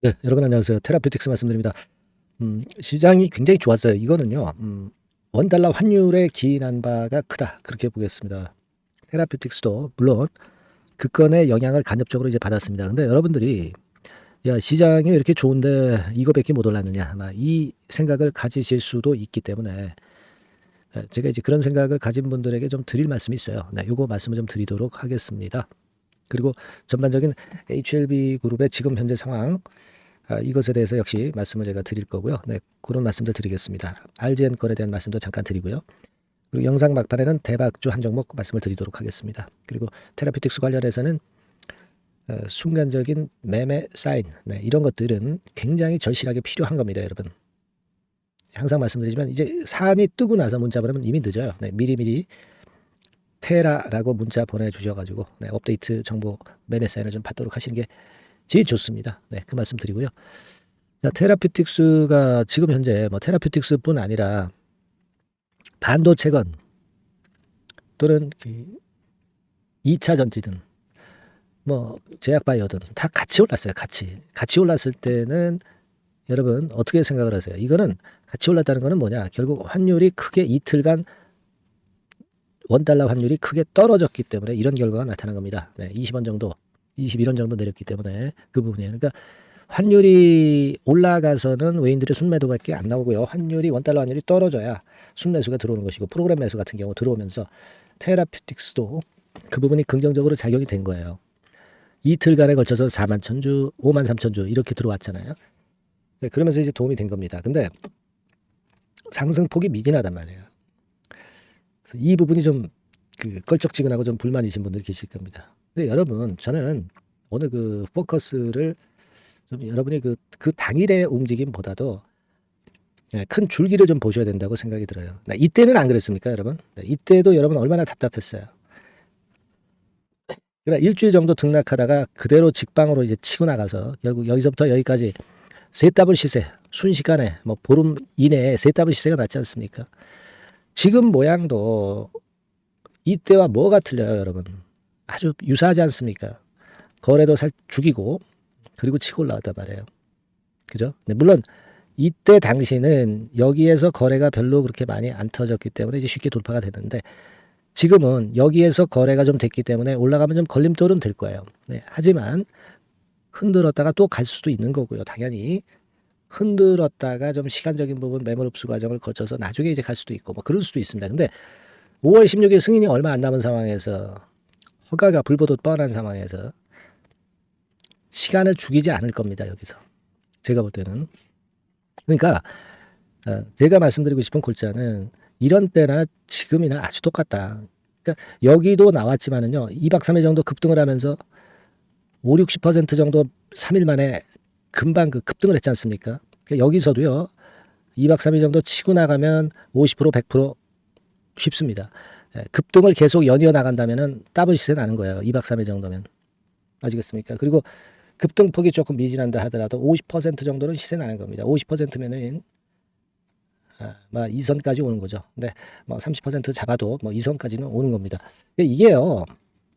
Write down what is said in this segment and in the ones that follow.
네, 여러분 안녕하세요. 테라피틱스 말씀드립니다. 음, 시장이 굉장히 좋았어요. 이거는요, 음, 원달러 환율에 기인한 바가 크다. 그렇게 보겠습니다. 테라피틱스도 물론 그 건의 영향을 간접적으로 이제 받았습니다. 근데 여러분들이 야, 시장이 왜 이렇게 좋은데 이거밖에 못 올랐느냐. 아마 이 생각을 가지실 수도 있기 때문에 예, 제가 이제 그런 생각을 가진 분들에게 좀 드릴 말씀이 있어요. 네, 요거 말씀을 좀 드리도록 하겠습니다. 그리고 전반적인 HLB 그룹의 지금 현재 상황 아, 이것에 대해서 역시 말씀을 제가 드릴 거고요. 네, 그런 말씀도 드리겠습니다. RGN 건에 대한 말씀도 잠깐 드리고요. 그리고 영상 막판에는 대박주 한 종목 말씀을 드리도록 하겠습니다. 그리고 테라피틱스 관련해서는 어, 순간적인 매매 사인 네, 이런 것들은 굉장히 절실하게 필요한 겁니다, 여러분. 항상 말씀드리지만 이제 사안이 뜨고 나서 문자 보내면 이미 늦어요. 네, 미리미리 테라라고 문자 보내주셔가지고 네, 업데이트 정보 매매 사인을 좀 받도록 하시는 게 제일 좋습니다. 네, 그 말씀 드리고요. 자, 테라피틱스가 지금 현재 뭐 테라피틱스뿐 아니라 반도체건 또는 그 2차 전지든 뭐 제약바이오든 다 같이 올랐어요. 같이 같이 올랐을 때는 여러분 어떻게 생각을 하세요? 이거는 같이 올랐다는 거는 뭐냐? 결국 환율이 크게 이틀간 원달러 환율이 크게 떨어졌기 때문에 이런 결과가 나타난 겁니다. 네, 20원 정도 21원 정도 내렸기 때문에 그 부분이에요. 그러니까 환율이 올라가서는 외인들의 순매도밖에 안 나오고요. 환율이 원달러 환율이 떨어져야 순매수가 들어오는 것이고 프로그램 매수 같은 경우 들어오면서 테라피틱스도 그 부분이 긍정적으로 작용이 된 거예요. 이틀간에 걸쳐서 4만 천주, 5만 3천 주 이렇게 들어왔잖아요. 네, 그러면서 이제 도움이 된 겁니다. 근데 상승폭이 미진하단 말이에요. 이 부분이 좀 그 껄쩍지근하고 좀 불만이신 분들 계실 겁니다. 근데 여러분 저는 오늘 그 포커스를 좀 여러분이 그, 그 당일의 움직임보다도 예, 큰 줄기를 좀 보셔야 된다고 생각이 들어요. 네, 이때는 안 그랬습니까, 여러분? 네, 이때도 여러분 얼마나 답답했어요. 그러나 일주일 정도 등락하다가 그대로 직방으로 이제 치고 나가서 결국 여기서부터 여기까지 세 더블 시세 순식간에 뭐 보름 이내에 세 더블 시세가 났지 않습니까? 지금 모양도 이때와 뭐가 틀려요, 여러분? 아주 유사하지 않습니까? 거래도 살 죽이고 그리고 치고 올라왔단 말이에요. 그죠? 네, 물론 이때 당시는 여기에서 거래가 별로 그렇게 많이 안 터졌기 때문에 이제 쉽게 돌파가 되는데 지금은 여기에서 거래가 좀 됐기 때문에 올라가면 좀 걸림돌은 될 거예요. 네, 하지만 흔들었다가 또 갈 수도 있는 거고요. 당연히 흔들었다가 좀 시간적인 부분 매물 흡수 과정을 거쳐서 나중에 이제 갈 수도 있고 뭐 그럴 수도 있습니다. 근데 5월 16일 승인이 얼마 안 남은 상황에서 허가가 불보듯 뻔한 상황에서 시간을 죽이지 않을 겁니다. 여기서 제가 볼 때는 그러니까 어, 제가 말씀드리고 싶은 골자는 이런 때나 지금이나 아주 똑같다. 그러니까 여기도 나왔지만은요. 2박 3일 정도 급등을 하면서 5, 60% 정도 3일 만에 금방 그 급등을 했지 않습니까? 그러니까 여기서도요. 2박 3일 정도 치고 나가면 50% 100% 쉽습니다. 예, 급등을 계속 연이어 나간다면은 더블 시세 나는 거예요. 2박 3일 정도면. 아시겠습니까? 그리고 급등폭이 조금 미진한다 하더라도 50% 정도는 시세 나는 겁니다. 50%면은 아, 뭐 이선까지 오는 거죠. 근데 뭐 30% 잡아도 뭐 이선까지는 오는 겁니다. 이게요.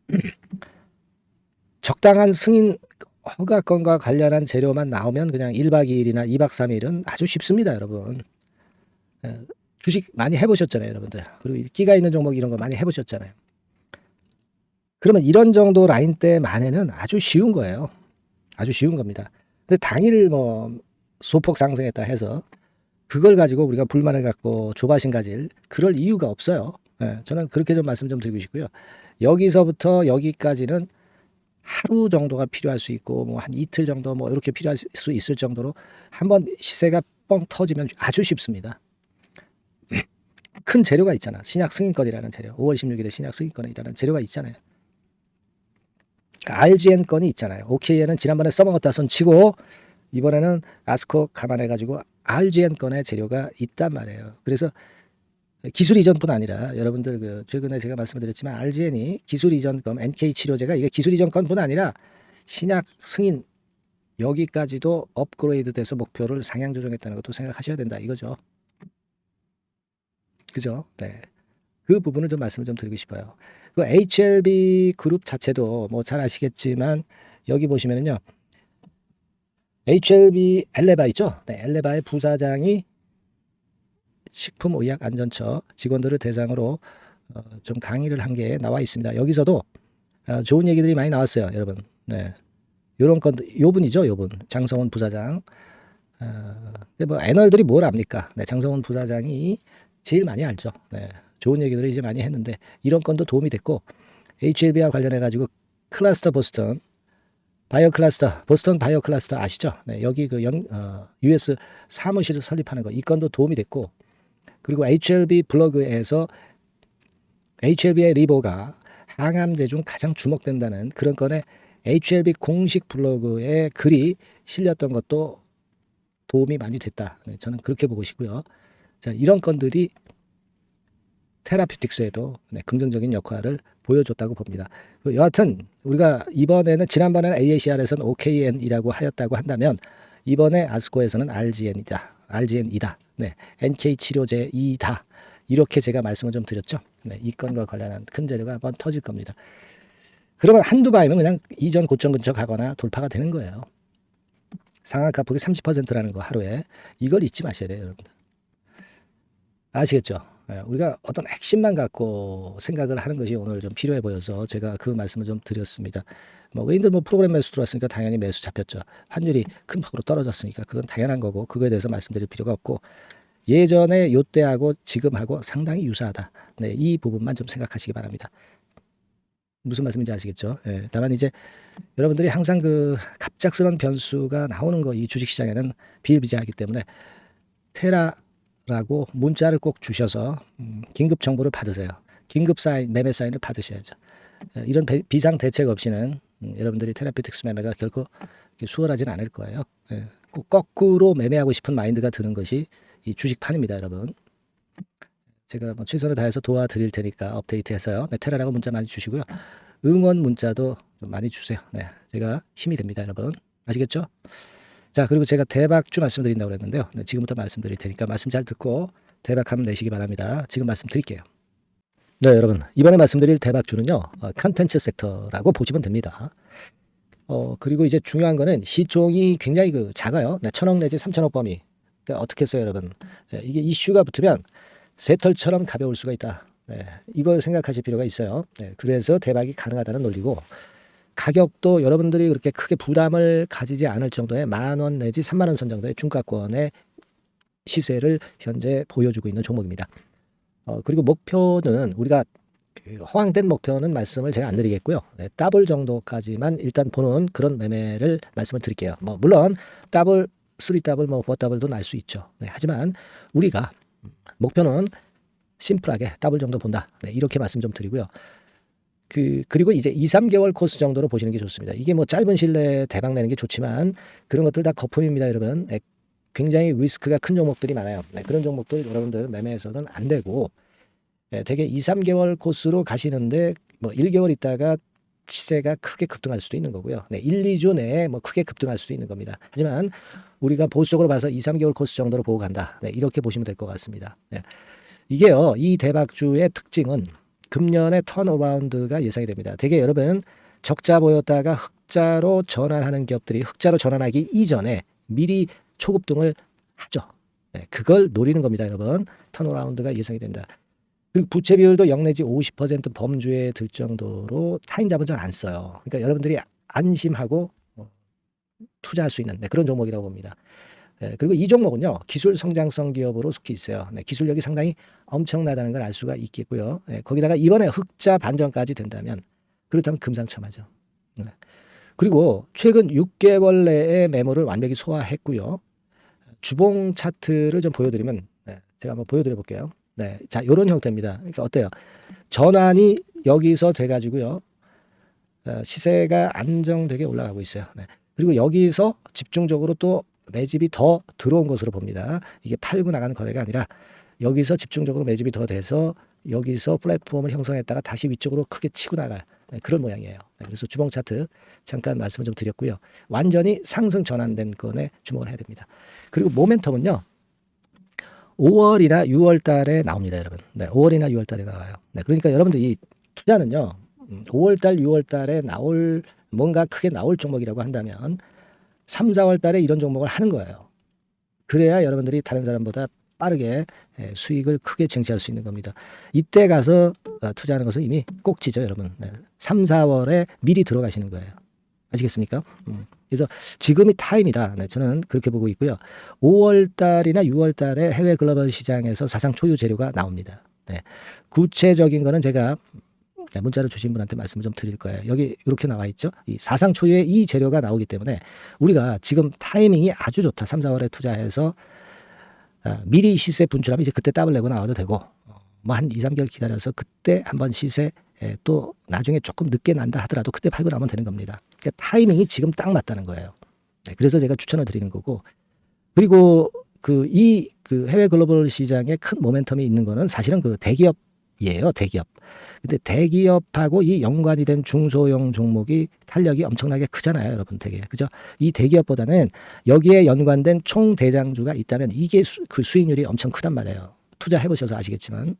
적당한 승인 허가건과 관련한 재료만 나오면 그냥 1박 2일이나 2박 3일은 아주 쉽습니다, 여러분. 예, 주식 많이 해보셨잖아요, 여러분들. 그리고 끼가 있는 종목 이런 거 많이 해보셨잖아요. 그러면 이런 정도 라인 때만에는 아주 쉬운 거예요. 아주 쉬운 겁니다. 근데 당일 뭐 소폭 상승했다 해서 그걸 가지고 우리가 불만을 갖고 조바심 가질 그럴 이유가 없어요. 예, 저는 그렇게 좀 말씀 좀 드리고 싶고요. 여기서부터 여기까지는 하루 정도가 필요할 수 있고 뭐 한 이틀 정도 뭐 이렇게 필요할 수 있을 정도로 한번 시세가 뻥 터지면 아주 쉽습니다. 큰 재료가 있잖아. 신약 승인권이라는 재료. 5월 16일에 신약 승인권이라는 재료가 있잖아요. RGN 건이 있잖아요. OK에는 지난번에 써먹었다 손 치고 이번에는 아스코 감안해가지고 RGN 건의 재료가 있단 말이에요. 그래서 기술 이전뿐 아니라 여러분들 그 최근에 제가 말씀드렸지만 RGN이 기술 이전권 NK 치료제가 이게 기술 이전권뿐 아니라 신약 승인 여기까지도 업그레이드돼서 목표를 상향 조정했다는 것도 생각하셔야 된다 이거죠. 그죠? 네. 그 부분을 좀 말씀을 좀 드리고 싶어요. 그 HLB 그룹 자체도 뭐 잘 아시겠지만 여기 보시면은요. HLB 엘레바 있죠? 네, 엘레바의 부사장이 식품의약안전처 직원들을 대상으로 어, 좀 강의를 한 게 나와 있습니다. 여기서도 어, 좋은 얘기들이 많이 나왔어요, 여러분. 네, 요런 건 요 분이죠, 요 분 장성원 부사장. 어, 뭐 애널들이 뭘 압니까? 네, 장성원 부사장이 제일 많이 알죠. 네, 좋은 얘기들을 이제 많이 했는데 이런 건도 도움이 됐고 HLB와 관련해 가지고 클러스터 보스턴 바이오 클러스터 보스턴 바이오 클러스터 아시죠? 네, 여기 그 영, 어, US 사무실을 설립하는 거 이 건도 도움이 됐고 그리고 HLB 블로그에서 HLB의 리보가 항암제 중 가장 주목된다는 그런 건에 HLB 공식 블로그에 글이 실렸던 것도 도움이 많이 됐다. 네, 저는 그렇게 보고 싶고요. 자, 이런 건들이 테라피틱스에도 네, 긍정적인 역할을 보여줬다고 봅니다. 그 여하튼 우리가 이번에는 지난번에는 AACR에서는 OKN이라고 하였다고 한다면 이번에 아스코에서는 RGN이다. RGN이다. 네, NK 치료제이다. 이렇게 제가 말씀을 좀 드렸죠. 네, 이 건과 관련한 큰 재료가 한번 터질 겁니다. 그러면 한두 바이면 그냥 이전 고점 근처 가거나 돌파가 되는 거예요. 상한가 폭이 30%라는 거 하루에 이걸 잊지 마셔야 돼요, 여러분들. 아시겠죠? 예, 우리가 어떤 핵심만 갖고 생각을 하는 것이 오늘 좀 필요해 보여서 제가 그 말씀을 좀 드렸습니다. 뭐 외인들 뭐 프로그램 매수 들어왔으니까 당연히 매수 잡혔죠. 환율이 큰 폭으로 떨어졌으니까 그건 당연한 거고 그거에 대해서 말씀드릴 필요가 없고 예전에 요때하고 지금하고 상당히 유사하다. 네, 이 부분만 좀 생각하시기 바랍니다. 무슨 말씀인지 아시겠죠? 예, 다만 이제 여러분들이 항상 그 갑작스러운 변수가 나오는 거 이 주식 시장에는 비일비재하기 때문에 테라 라고 문자를 꼭 주셔서 음, 긴급 정보를 받으세요. 긴급 사인 매매 사인을 받으셔야죠. 예, 이런 배- 비상 대책 없이는 음, 여러분들이 테라피틱스 매매가 결코 수월하진 않을 거예요. 예, 꼭 거꾸로 매매하고 싶은 마인드가 드는 것이 이 주식판입니다, 여러분. 제가 뭐 최선을 다해서 도와드릴 테니까 업데이트해서요. 네, 테라라고 문자 많이 주시고요. 응원 문자도 좀 많이 주세요. 네, 제가 힘이 됩니다, 여러분. 아시겠죠? 자, 그리고 제가 대박주 말씀드린다고 그랬는데요. 네, 지금부터 말씀드릴 테니까 말씀 잘 듣고 대박하면 내시기 바랍니다. 지금 말씀드릴게요. 네, 여러분. 이번에 말씀드릴 대박주는요. 어, 컨텐츠 섹터라고 보시면 됩니다. 어, 그리고 이제 중요한 거는 시총이 굉장히 그 작아요. 네, 천억 내지 삼천억 범위. 그러니까 어떻게 했어요, 여러분? 네, 이게 이슈가 붙으면 새털처럼 가벼울 수가 있다. 네, 이걸 생각하실 필요가 있어요. 네, 그래서 대박이 가능하다는 논리고 가격도 여러분들이 그렇게 크게 부담을 가지지 않을 정도의 만 원 내지 3만 원 선 정도의 중가권의 시세를 현재 보여주고 있는 종목입니다. 어, 그리고 목표는 우리가 그 허황된 목표는 말씀을 제가 안 드리겠고요. 네, 더블 정도까지만 일단 보는 그런 매매를 말씀을 드릴게요. 뭐 물론 더블, 쓰리 더블, 뭐 포 더블도 날 수 있죠. 네, 하지만 우리가 목표는 심플하게 더블 정도 본다. 네, 이렇게 말씀 좀 드리고요. 그 그리고 이제 2, 3개월 코스 정도로 보시는 게 좋습니다. 이게 뭐 짧은 시일내에 대박 내는 게 좋지만 그런 것들 다 거품입니다, 여러분. 네, 굉장히 리스크가 큰 종목들이 많아요. 네, 그런 종목들 여러분들 매매해서는 안 되고 네, 대개 2, 3개월 코스로 가시는데 뭐 1개월 있다가 시세가 크게 급등할 수도 있는 거고요. 네, 1, 2주 내에 뭐 크게 급등할 수도 있는 겁니다. 하지만 우리가 보수적으로 봐서 2, 3개월 코스 정도로 보고 간다. 네, 이렇게 보시면 될 것 같습니다. 네. 이게요, 이 대박주의 특징은 금년의 턴어라운드가 예상이 됩니다. 대개 여러분 적자 보였다가 흑자로 전환하는 기업들이 흑자로 전환하기 이전에 미리 초급 등을 하죠. 네, 그걸 노리는 겁니다, 여러분. 턴어라운드가 예상이 된다. 그리고 부채 비율도 0 내지 50% 범주에 들 정도로 타인 자본 잘 안 써요. 그러니까 여러분들이 안심하고 어, 투자할 수 있는 네, 그런 종목이라고 봅니다. 네, 그리고 이 종목은요 기술 성장성 기업으로 속해 있어요. 네, 기술력이 상당히 엄청나다는 걸 알 수가 있겠고요. 네, 거기다가 이번에 흑자 반전까지 된다면 그렇다면 금상첨화죠. 네. 그리고 최근 6개월 내에 매물을 완벽히 소화했고요. 주봉 차트를 좀 보여드리면 네, 제가 한번 보여드려 볼게요. 네, 자 이런 형태입니다. 그러니까 어때요? 전환이 여기서 돼가지고요. 어, 시세가 안정되게 올라가고 있어요. 네. 그리고 여기서 집중적으로 또 매집이 더 들어온 것으로 봅니다. 이게 팔고 나가는 거래가 아니라 여기서 집중적으로 매집이 더 돼서 여기서 플랫폼을 형성했다가 다시 위쪽으로 크게 치고 나갈 네, 그런 모양이에요. 네, 그래서 주봉 차트 잠깐 말씀을 좀 드렸고요. 완전히 상승 전환된 건에 주목을 해야 됩니다. 그리고 모멘텀은요. 5월이나 6월 달에 나옵니다, 여러분. 네, 5월이나 6월 달에 나와요. 네, 그러니까 여러분들 이 투자는요. 5월 달, 6월 달에 나올 뭔가 크게 나올 종목이라고 한다면 3, 4월 달에 이런 종목을 하는 거예요. 그래야 여러분들이 다른 사람보다 빠르게 예, 수익을 크게 쟁취할 수 있는 겁니다. 이때 가서 어, 투자하는 것은 이미 꼭지죠, 여러분. 네. 3, 4월에 미리 들어가시는 거예요. 아시겠습니까? 음. 그래서 지금이 타임이다. 네, 저는 그렇게 보고 있고요. 5월 달이나 6월 달에 해외 글로벌 시장에서 사상 초유 재료가 나옵니다. 네. 구체적인 거는 제가 네, 문자를 주신 분한테 말씀을 좀 드릴 거예요. 여기 이렇게 나와 있죠. 이 사상 초유의 이 재료가 나오기 때문에 우리가 지금 타이밍이 아주 좋다. 3, 4월에 투자해서 아, 미리 시세 분출하면 이제 그때 더블 내고 나와도 되고 뭐 한 2, 3개월 기다려서 그때 한번 시세 에, 또 나중에 조금 늦게 난다 하더라도 그때 팔고 나면 되는 겁니다. 그러니까 타이밍이 지금 딱 맞다는 거예요. 네, 그래서 제가 추천을 드리는 거고 그리고 그 이그 해외 글로벌 시장에 큰 모멘텀이 있는 거는 사실은 그 대기업 이에요. 대기업. 근데 대기업하고 이 연관이 된 중소형 종목이 탄력이 엄청나게 크잖아요, 여러분 되게. 그죠? 이 대기업보다는 여기에 연관된 총 대장주가 있다면 이게 수, 그 수익률이 엄청 크단 말이에요. 투자해 보셔서 아시겠지만.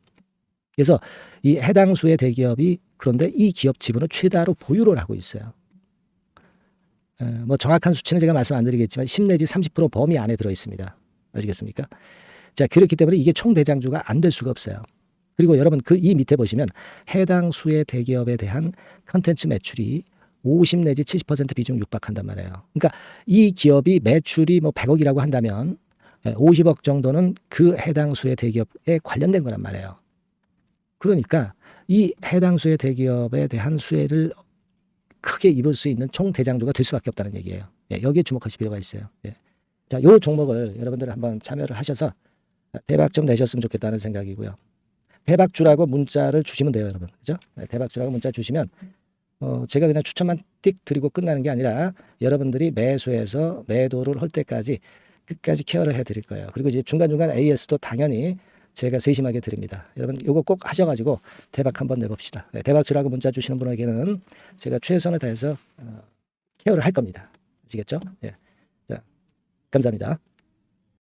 그래서 이 해당 수의 대기업이 그런데 이 기업 지분을 최다로 보유를 하고 있어요. 에, 뭐 정확한 수치는 제가 말씀 안 드리겠지만 10 내지 30% 범위 안에 들어 있습니다. 아시겠습니까? 자, 그렇기 때문에 이게 총 대장주가 안 될 수가 없어요. 그리고 여러분 그 이 밑에 보시면 해당 수의 대기업에 대한 컨텐츠 매출이 50 내지 70% 비중 육박한단 말이에요. 그러니까 이 기업이 매출이 뭐 100억이라고 한다면 50억 정도는 그 해당 수의 대기업에 관련된 거란 말이에요. 그러니까 이 해당 수의 대기업에 대한 수혜를 크게 입을 수 있는 총 대장주가 될 수밖에 없다는 얘기예요. 예, 여기에 주목하실 필요가 있어요. 예. 자, 요 종목을 여러분들 한번 참여를 하셔서 대박 좀 내셨으면 좋겠다는 생각이고요. 대박주라고 문자를 주시면 돼요, 여러분. 그죠? 네, 대박주라고 문자 주시면 어, 제가 그냥 추천만 띡 드리고 끝나는 게 아니라 여러분들이 매수해서 매도를 할 때까지 끝까지 케어를 해 드릴 거예요. 그리고 이제 중간중간 AS도 당연히 제가 세심하게 드립니다. 여러분 요거 꼭 하셔가지고 대박 한번 내봅시다. 네, 대박주라고 문자 주시는 분에게는 제가 최선을 다해서 어, 케어를 할 겁니다. 아시겠죠? 예. 자, 감사합니다.